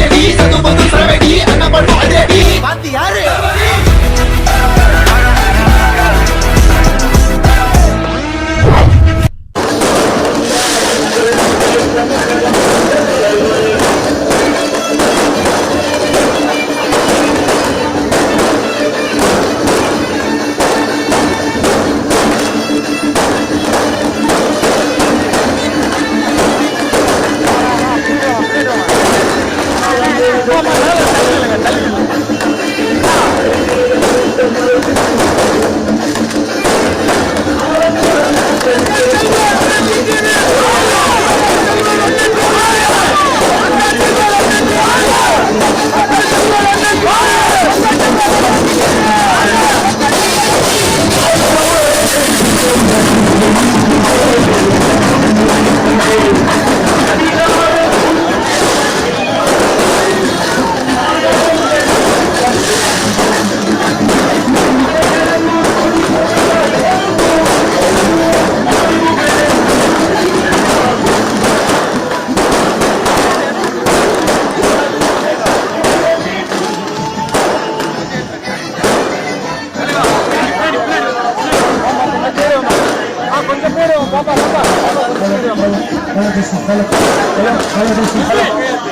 அதிரடி சத்து சரவடி அண்ணன் பண்ணும் அதிரடி பாத்தி யாரு ভালো ভালো ভালো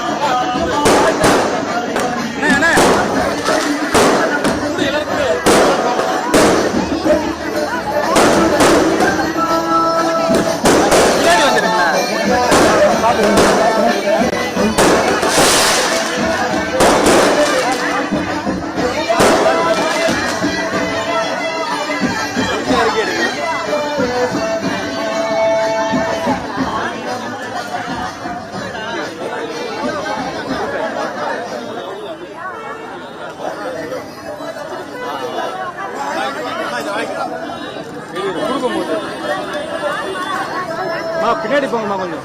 பின்னாடி போங்கம்மா கொஞ்சம்.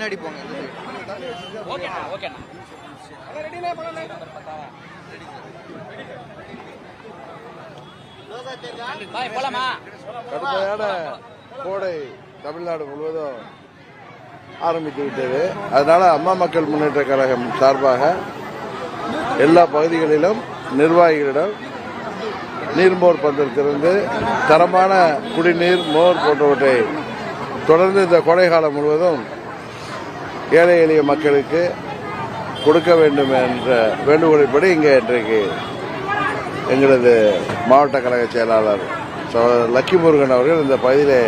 பின்னாடி போங்க. கடுமையான கோடை தமிழ்நாடு முழுவதும் ஆரம்பித்து விட்டது. அதனால அம்மா மக்கள் முன்னேற்ற கழகம் சார்பாக எல்லா பகுதிகளிலும் நிர்வாகிகளிடம் நீர்மோர் பந்தல் திறந்து தரமான குடிநீர் மோர் போன்றவற்றை தொடர்ந்து இந்த கோடை காலம் முழுவதும் ஏழை எளிய மக்களுக்கு கொடுக்க வேண்டும் என்ற வேண்டுகோளின்படி இங்கே இன்றைக்கு எங்களது மாவட்ட கழக செயலாளர் சகோதரர் லக்கி முருகன் அவர்கள் இந்த பகுதியிலே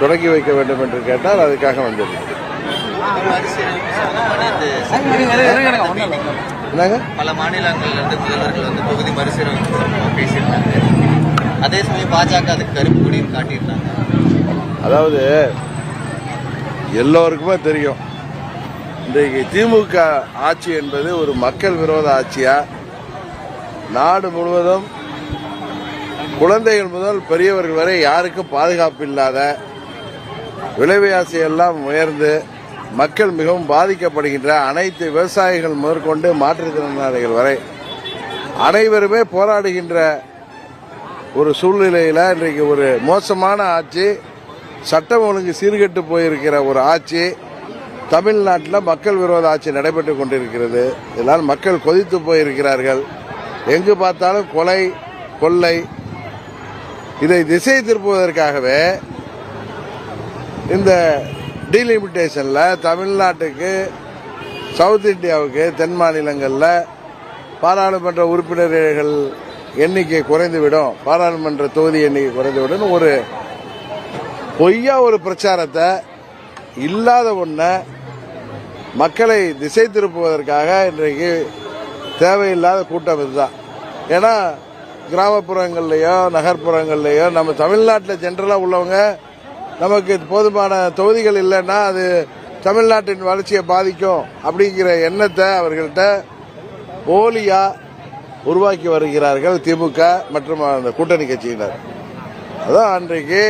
தொடங்கி வைக்க வேண்டும் என்று கேட்டால் அதுக்காக வந்திருக்கிறேன். என்னங்க? பல மாநிலங்கள்ல இருந்து முதல்வர்கள் வந்து தொகுதி மறுசீரமைப்பு பேசியிருந்தாங்க அதே சமயம் பாஜக அதுக்கு கருப்பு கொடியும் காட்டியிருந்தாங்க அதாவது எல்லோருக்குமே தெரியும். இன்றைக்கு திமுக ஆட்சி என்பது ஒரு மக்கள் விரோத ஆட்சியா? நாடு முழுவதும் குழந்தைகள் முதல் பெரியவர்கள் வரை யாருக்கும் பாதுகாப்பு இல்லாத விலைவாசி எல்லாம் உயர்ந்து மக்கள் மிகவும் பாதிக்கப்படுகின்ற அனைத்து விவசாயிகள் முதற்கொண்டு மாற்றுத்திறனாளிகள் வரை அனைவருமே போராடுகின்ற ஒரு சூழ்நிலையில் இன்றைக்கு ஒரு மோசமான ஆட்சி சட்டம் ஒழுங்கு சீர்கெட்டு போயிருக்கிற ஒரு ஆட்சி தமிழ்நாட்டில் மக்கள் விரோத ஆட்சி நடைபெற்று கொண்டிருக்கிறது. இதனால் மக்கள் கொதித்து போயிருக்கிறார்கள். எங்கு பார்த்தாலும் கொலை கொள்ளை இதை திசை திருப்புவதற்காகவே இந்த டீலிமிட்டேஷனில் தமிழ்நாட்டுக்கு சவுத் இந்தியாவுக்கு தென் மாநிலங்களில் பாராளுமன்ற உறுப்பினர்கள் எண்ணிக்கை குறைந்துவிடும். பாராளுமன்ற தொகுதி எண்ணிக்கை குறைந்துவிடும். ஒரு பொய்யா ஒரு பிரச்சாரத்தை இல்லாத ஒன்றை மக்களை திசை திருப்புவதற்காக இன்றைக்கு தேவையில்லாத கூட்டம் இதுதான். ஏன்னா கிராமப்புறங்கள்லையோ நகர்ப்புறங்கள்லையோ நம்ம தமிழ்நாட்டில் ஜென்ரலாக உள்ளவங்க நமக்கு போதுமான தொகுதிகள் இல்லைன்னா அது தமிழ்நாட்டின் வளர்ச்சியை பாதிக்கும் அப்படிங்கிற எண்ணத்தை அவர்கள்ட்ட போலியாக உருவாக்கி வருகிறார்கள் திமுக மற்றும் அந்த கூட்டணி கட்சியினர். அதான் அன்றைக்கு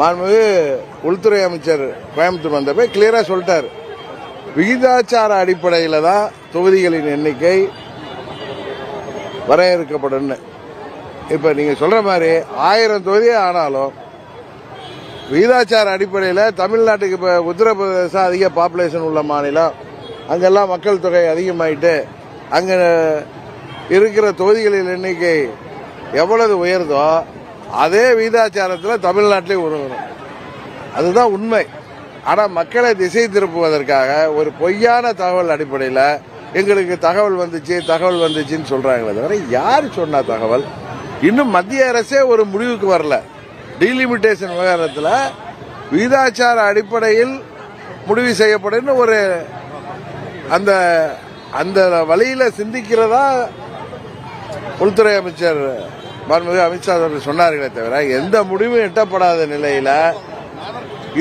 மாண்புமிகு உள்துறை அமைச்சர் கோயம்புத்தூர் வந்தப்ப கிளியராக சொல்லிட்டார். விகிதாச்சார அடிப்படையில் தான் தொகுதிகளின் எண்ணிக்கை வரையறுக்கப்படும் இப்போ நீங்கள் சொல்கிற மாதிரி ஆயிரம் தொகுதி ஆனாலும் விகிதாச்சார அடிப்படையில் தமிழ்நாட்டுக்கு இப்போ உத்தரப்பிரதேசம் அதிக பாப்புலேஷன் உள்ள மாநிலம். அங்கெல்லாம் மக்கள் தொகை அதிகமாயிட்டு அங்கே இருக்கிற தொகுதிகளின் எண்ணிக்கை எவ்வளவு உயர்தோ அதே விகிதாச்சாரத்தில் தமிழ்நாட்டிலே உருவணும் அதுதான் உண்மை. ஆனால் மக்களை திசை திருப்புவதற்காக ஒரு பொய்யான தகவல் அடிப்படையில் எங்களுக்கு தகவல் வந்துச்சு தகவல் வந்துச்சுன்னு சொல்கிறாங்களே தவிர யார் சொன்னா தகவல்? இன்னும் மத்திய அரசே ஒரு முடிவுக்கு வரல. டீலிமிட்டேஷன் விவகாரத்தில் விகிதாச்சார அடிப்படையில் முடிவு செய்யப்படும் ஒரு அந்த அந்த வழியில் சிந்திக்கிறதா உள்துறை அமைச்சர் மாண்புமிகு அமித்ஷா அவர்கள் சொன்னார்களே தவிர எந்த முடிவும் எட்டப்படாத நிலையில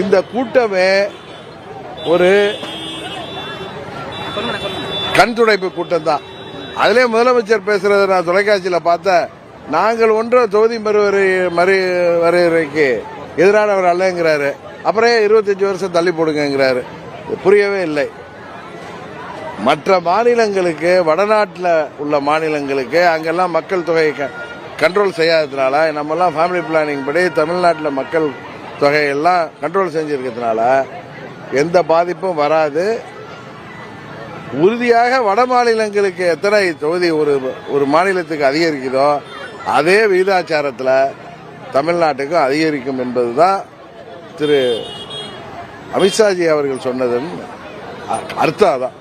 இந்த கூட்டமே ஒரு கண் துடைப்பு கூட்டம் தான் அதிலே முதலமைச்சர் பேசுறத நான் தொலைக்காட்சியில் பார்த்தேன் நாங்கள் ஒன்றும் தொகுதி மறுவரை மறு வரையறைக்கு எதிரானவர் அல்லங்கிறாரு. அப்புறம் இருபத்தஞ்சு வருஷம் தள்ளி போடுங்கிறாரு புரியவே இல்லை. மற்ற மாநிலங்களுக்கு வடநாட்டில் உள்ள மாநிலங்களுக்கு அங்கெல்லாம் மக்கள் தொகை கண்ட்ரோல் செய்யாததுனால நம்மெல்லாம் ஃபேமிலி பிளானிங் படி தமிழ்நாட்டில் மக்கள் தொகையெல்லாம் கண்ட்ரோல் செஞ்சுருக்கிறதுனால எந்த பாதிப்பும் வராது. உறுதியாக வட மாநிலங்களுக்கு எத்தனை தொகுதி ஒரு ஒரு மாநிலத்துக்கு அதிகரிக்குதோ அதே விகிதாச்சாரத்தில் தமிழ்நாட்டுக்கும் அதிகரிக்கும் என்பதுதான் திரு அமித்ஷாஜி அவர்கள் சொன்னதுன்னு அர்த்தம் அதான்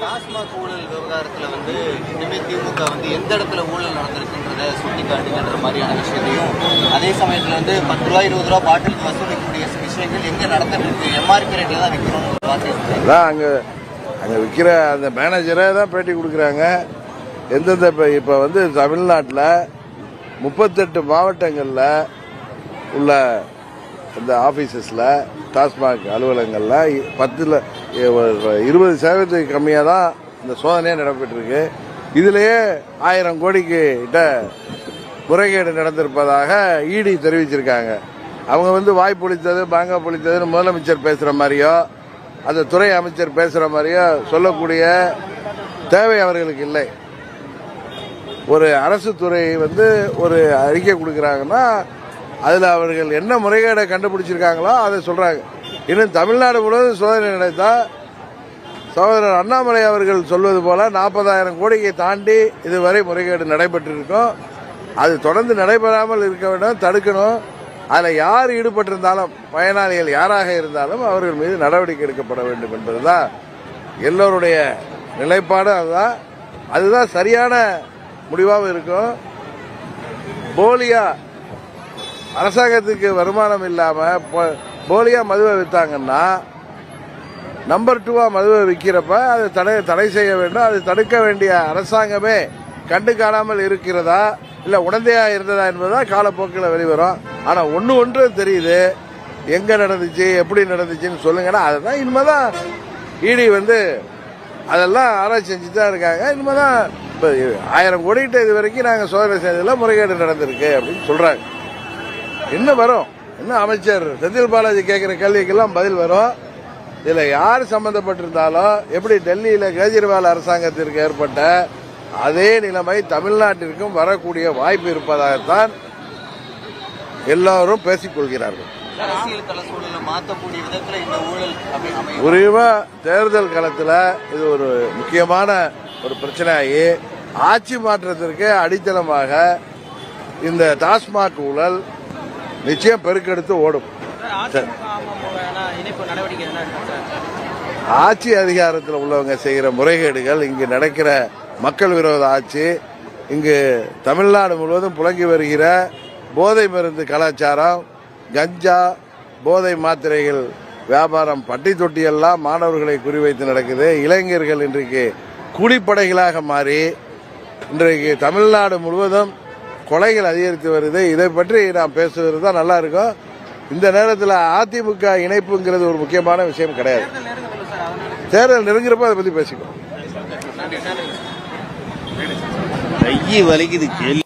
டாஸ்மாக் ஊழல் விவகாரத்தில் வந்து இனிமேல் திமுக வந்து எந்த இடத்துல ஊழல் நடந்திருக்குன்றத சுட்டி காட்டுங்கன்ற மாதிரியான விஷயத்தையும் அதே சமயத்தில் வந்து பத்து ரூபாய் இருபது ரூபா பாட்டிலுக்கு வசூலிக்கக்கூடிய விஷயங்கள் எங்கே நடந்துட்டு இருக்கு எம்ஆர்பி ரேட்டில் தான் விற்கிறோம் ஒரு வார்த்தை அங்கே அங்கே விற்கிற அந்த மேனேஜரே தான் பேட்டி கொடுக்குறாங்க. எந்தெந்த இப்போ இப்போ வந்து தமிழ்நாட்டில் முப்பத்தெட்டு மாவட்டங்களில் உள்ள இந்த ஆஃபீஸஸில் டாஸ்மாக் அலுவலகங்களில் பத்தில் இருபது சதவீதத்துக்கு கம்மியாக தான் இந்த சோதனையே நடைபெற்றிருக்கு. இதிலேயே ஆயிரம் கோடிக்கு கிட்ட முறைகேடு நடந்திருப்பதாக இடி தெரிவிச்சிருக்காங்க. அவங்க வந்து வாய் பொழித்தது பாங்க பொழித்ததுன்னு முதலமைச்சர் பேசுகிற மாதிரியோ அந்த துறை அமைச்சர் பேசுகிற மாதிரியோ சொல்லக்கூடிய தேவை அவர்களுக்கு இல்லை. ஒரு அரசு துறை வந்து ஒரு அறிக்கை கொடுக்குறாங்கன்னா அதில் அவர்கள் என்ன முறைகேடை கண்டுபிடிச்சிருக்காங்களோ அதை சொல்கிறாங்க இன்னும் தமிழ்நாடு முழுவதும் சோதனை நடத்தால் சகோதரர் அண்ணாமலை அவர்கள் சொல்வது போல நாற்பதாயிரம் கோடியை தாண்டி இதுவரை முறைகேடு நடைபெற்றிருக்கும். அது தொடர்ந்து நடைபெறாமல் இருக்க வேண்டும் தடுக்கணும். அதில் யார் ஈடுபட்டிருந்தாலும் பயனாளிகள் யாராக இருந்தாலும் அவர்கள் மீது நடவடிக்கை எடுக்கப்பட வேண்டும் என்பதுதான் எல்லோருடைய நிலைப்பாடு. அதுதான் அதுதான் சரியான முடிவாகவும் இருக்கும். போலியா அரசாங்கத்துக்கு வருமானம் இல்லாமல் போலியா மதுவை வித்தாங்கன்னா நம்பர் டூவா மதுவை விற்கிறப்ப அது தடை தடை செய்ய வேண்டும். அது தடுக்க வேண்டிய அரசாங்கமே கண்டு காணாமல் இருக்கிறதா? இல்லை உடந்தையாக இருந்ததா என்பதா காலப்போக்கில் வெளிவரும். ஆனால் ஒன்று ஒன்று தெரியுது. எங்கே நடந்துச்சு எப்படி நடந்துச்சுன்னு சொல்லுங்கன்னா அதுதான் இனிமேதான் இடி வந்து அதெல்லாம் ஆராய்ச்சி செஞ்சு தான் இருக்காங்க. இனிமேதான் இப்போ ஆயிரம் கோடிக்கிட்ட இது வரைக்கும் நாங்கள் சோதனை செய்ததில் முறைகேடு நடந்திருக்கு அப்படின்னு சொல்கிறாங்க என்ன வரும்? இன்னும் அமைச்சர் செந்தில் பாலாஜி கேட்குற கேள்விக்கெல்லாம் பதில் வரும். இதுல யார் சம்பந்தப்பட்டிருந்தாலும் எப்படி டெல்லியில கேஜ்ரிவால் அரசாங்கத்திற்கு ஏற்பட்ட அதே நிலைமை தமிழ்நாட்டிற்கும் வரக்கூடிய வாய்ப்பு இருப்பதாகத்தான் எல்லோரும் பேசிக் கொள்கிறார்கள் அரசியல் கள சூழலை மாற்றக்கூடிய விதத்துல இந்த ஊழல் அப்படி அமையும் முறிவா தேர்தல் களத்துல இது ஒரு முக்கியமான ஒரு பிரச்சனையாகி ஆட்சி மாற்றத்திற்கு அடித்தளமாக இந்த டாஸ்மாக் ஊழல் நிச்சயம் பெருக்கெடுத்து ஓடும் சரி. இணைப்பு நடவடிக்கை என்ன சார் ஆட்சி அதிகாரத்தில் உள்ளவங்க செய்கிற முறைகேடுகள் இங்கு நடக்கிற மக்கள் விரோத ஆட்சி இங்கு தமிழ்நாடு முழுவதும் புழங்கி வருகிற போதை மருந்து கலாச்சாரம் கஞ்சா போதை மாத்திரைகள் வியாபாரம் பட்டி தொட்டியெல்லாம் மாணவர்களை குறிவைத்து நடக்குது. இளைஞர்கள் இன்றைக்கு கூலிப்படைகளாக மாறி இன்றைக்கு தமிழ்நாடு முழுவதும் கொலைகள் அதிகரித்து வருது. இதை பற்றி நாம் பேசுவது தான் நல்லா இருக்கும். இந்த நேரத்தில் அதிமுக இணைப்புங்கிறது ஒரு முக்கியமான விஷயம் கிடையாது. தேர்தல் நெருங்குறப்ப அதை பத்தி பேசிக்கோ கையை வலிக்குது கேள்வி